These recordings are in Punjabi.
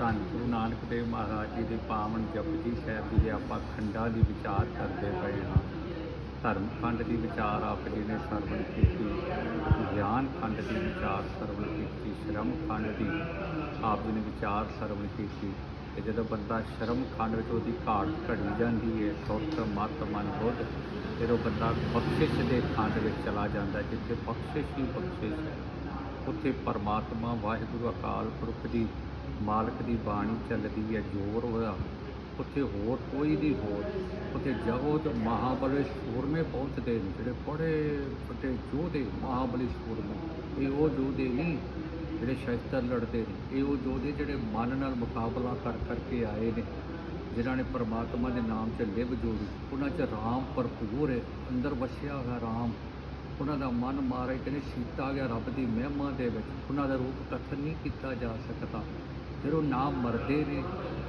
ਧੰਨ ਗੁਰੂ ਨਾਨਕ ਦੇਵ ਮਹਾਰਾਜ ਜੀ ਦੇ ਪਾਵਨ ਜਪਜੀ ਸਾਹਿਬ ਜੀ ਦੇ ਆਪਾਂ ਖੰਡਾਂ ਦੀ ਵਿਚਾਰ ਕਰਦੇ ਪਏ ਹਾਂ। ਧਰਮ ਖੰਡ ਦੀ ਵਿਚਾਰ ਆਪ ਜੀ ਨੇ ਸਰਵਣ ਕੀਤੀ, ਗਿਆਨ ਖੰਡ ਦੀ ਵਿਚਾਰ ਸਰਵਣ ਕੀਤੀ, ਸ਼ਰਮ ਖੰਡ ਦੀ ਆਪ ਜੀ ਨੇ ਵਿਚਾਰ ਸਰਵਣ ਕੀਤੀ। ਤੇ ਜਦੋਂ ਬੰਦਾ ਸ਼ਰਮ ਖੰਡ ਵਿੱਚ ਉਹਦੀ ਘਾਟ ਘੜੀ ਜਾਂਦੀ ਹੈ ਸੁਰਤ ਮਤ, ਮਨ, ਬੁੱਧ, ਫਿਰ ਉਹ ਬੰਦਾ ਬਖਸ਼ਿਸ਼ ਦੇ ਖੰਡ ਵਿੱਚ ਚਲਾ ਜਾਂਦਾ, ਜਿੱਥੇ ਬਖਸ਼ਿਸ਼ ਹੀ ਬਖਸ਼ਿਸ਼ ਹੈ। ਉੱਥੇ ਪਰਮਾਤਮਾ ਵਾਹਿਗੁਰੂ ਅਕਾਲ ਪੁਰਖ ਦੀ ਮਾਲਕ ਦੀ ਬਾਣੀ ਚੱਲਦੀ ਹੈ, ਜੋਰ ਹੋਇਆ। ਉੱਥੇ ਹੋਰ ਕੋਈ ਨਹੀਂ ਹੋਰ। ਉੱਥੇ ਜਗਤ ਮਹਾਬਲੀ ਸੂਰਮੇ ਪਹੁੰਚਦੇ ਨੇ, ਜਿਹੜੇ ਬੜੇ ਵੱਡੇ ਯੋਧੇ ਮਹਾਬਲੀ ਸੂਰਮੇ ਇਹ ਉਹ ਯੋਧੇ ਨਹੀਂ, ਜਿਹੜੇ ਸ਼ਸਤਰ ਲੜਦੇ ਨੇ। ਇਹ ਉਹ ਯੋਧੇ ਜਿਹੜੇ ਮਨ ਨਾਲ ਮੁਕਾਬਲਾ ਕਰ ਕਰਕੇ ਆਏ ਨੇ, ਜਿਨ੍ਹਾਂ ਨੇ ਪਰਮਾਤਮਾ ਦੇ ਨਾਮ 'ਚ ਲਿਵ ਜੋੜੀ। ਉਹਨਾਂ 'ਚ ਰਾਮ ਭਰਪੂਰ ਹੈ, ਅੰਦਰ ਵਸਿਆ ਹੋਇਆ ਰਾਮ। ਉਹਨਾਂ ਦਾ ਮਨ ਮਾਰੇ ਕਹਿੰਦੇ, ਸੀਤਾ ਗਿਆ ਰੱਬ ਦੀ ਮਹਿਮਾ ਦੇ ਵਿੱਚ। ਉਹਨਾਂ ਦਾ ਰੂਪ ਕਥਨ ਨਹੀਂ ਕੀਤਾ ਜਾ ਸਕਦਾ। ਫਿਰ ਉਹ ਨਾ ਮਰਦੇ ਨੇ,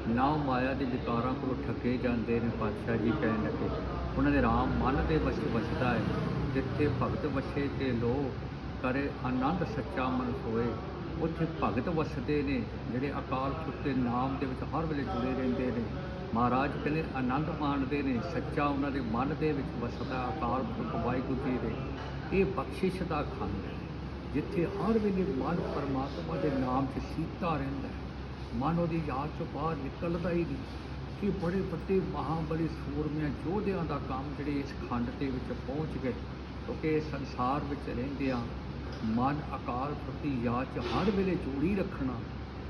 ਨਾ ਮਾਇਆ ਦੇ ਵਿਕਾਰਾਂ ਕੋਲੋਂ ਠੱਗੇ ਜਾਂਦੇ ਨੇ ਪਾਤਸ਼ਾਹ ਜੀ ਕਹਿਣ ਲੱਗੇ। ਉਹਨਾਂ ਦੇ ਰਾਮ ਮਨ ਦੇ ਵਿੱਚ ਵਸਦਾ ਹੈ। ਜਿੱਥੇ ਭਗਤ ਵਸੇ ਤੇ ਲੋ ਕਰੇ ਆਨੰਦ ਸੱਚਾ ਮਨ ਸੋਏ। ਉੱਥੇ ਭਗਤ ਵਸਦੇ ਨੇ, ਜਿਹੜੇ ਅਕਾਲ ਪੁਰਖ ਦੇ ਨਾਮ ਦੇ ਵਿੱਚ ਹਰ ਵੇਲੇ ਜੁੜੇ ਰਹਿੰਦੇ ਨੇ। ਮਹਾਰਾਜ ਕਹਿੰਦੇ, ਆਨੰਦ ਮਾਣਦੇ ਨੇ, ਸੱਚਾ ਉਹਨਾਂ ਦੇ ਮਨ ਦੇ ਵਿੱਚ ਵਸਦਾ ਅਕਾਲ ਪੁਰਖ ਵਾਹਿਗੁਰੂ ਜੀ ਦੇ। ਇਹ ਬਖਸ਼ਿਸ਼ ਦਾ ਖੰਡ ਹੈ। ਜਿੱਥੇ ਹਰ ਵੇਲੇ ਮਨ ਪਰਮਾਤਮਾ ਦੇ ਨਾਮ 'ਚ ਸੀਤਾ ਰਹਿੰਦਾ ਹੈ। ਮਨ ਉਹਦੀ ਯਾਦ ਚੋਂ ਬਾਹਰ ਨਿਕਲਦਾ ਹੀ ਨਹੀਂ। ਕਿ ਬੜੇ ਵੱਡੇ ਮਹਾਬਲੀ ਸੂਰਮਿਆਂ ਯੋਧਿਆਂ ਦਾ ਕੰਮ ਜਿਹੜੇ ਇਸ ਖੰਡ ਦੇ ਵਿੱਚ ਪਹੁੰਚ ਗਏ ਕਿਉਂਕਿ ਇਸ ਸੰਸਾਰ ਵਿੱਚ ਰਹਿੰਦਿਆਂ ਮਨ ਅਕਾਲ ਪ੍ਰਤੀ ਯਾਦ 'ਚ ਹਰ ਵੇਲੇ ਜੋੜੀ ਰੱਖਣਾ,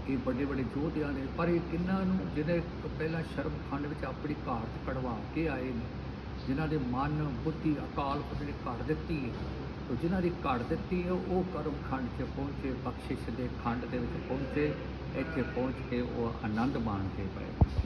ਇਹ ਵੱਡੇ ਵੱਡੇ ਯੋਧਿਆਂ ਨੇ, ਪਰ ਇਹ ਕਿੰਨਾਂ ਨੂੰ ਜਿਹਦੇ ਪਹਿਲਾਂ ਸ਼ਰਮ ਖੰਡ ਵਿੱਚ ਆਪਣੀ ਘਾਟ ਕਢਵਾ ਕੇ ਆਏ ਨੇ ਜਿਨ੍ਹਾਂ ਦੇ ਮਨ, ਬੁੱਧੀ, ਅਕਾਲ ਪੁਰਖ ਨੇ ਘੜ ਦਿੱਤੀ ਹੈ। ਤੋ ਜਿਨ੍ਹਾਂ ਦੀ ਘੜ ਦਿੱਤੀ ਹੈ, ਉਹ ਕਰਮ ਖੰਡ 'ਚ ਪਹੁੰਚੇ, ਬਖਸ਼ਿਸ਼ ਦੇ ਖੰਡ ਦੇ ਵਿੱਚ ਪਹੁੰਚੇ। ਇੱਥੇ ਪਹੁੰਚ ਕੇ ਉਹ ਆਨੰਦ ਮਾਣਦੇ ਪਏ।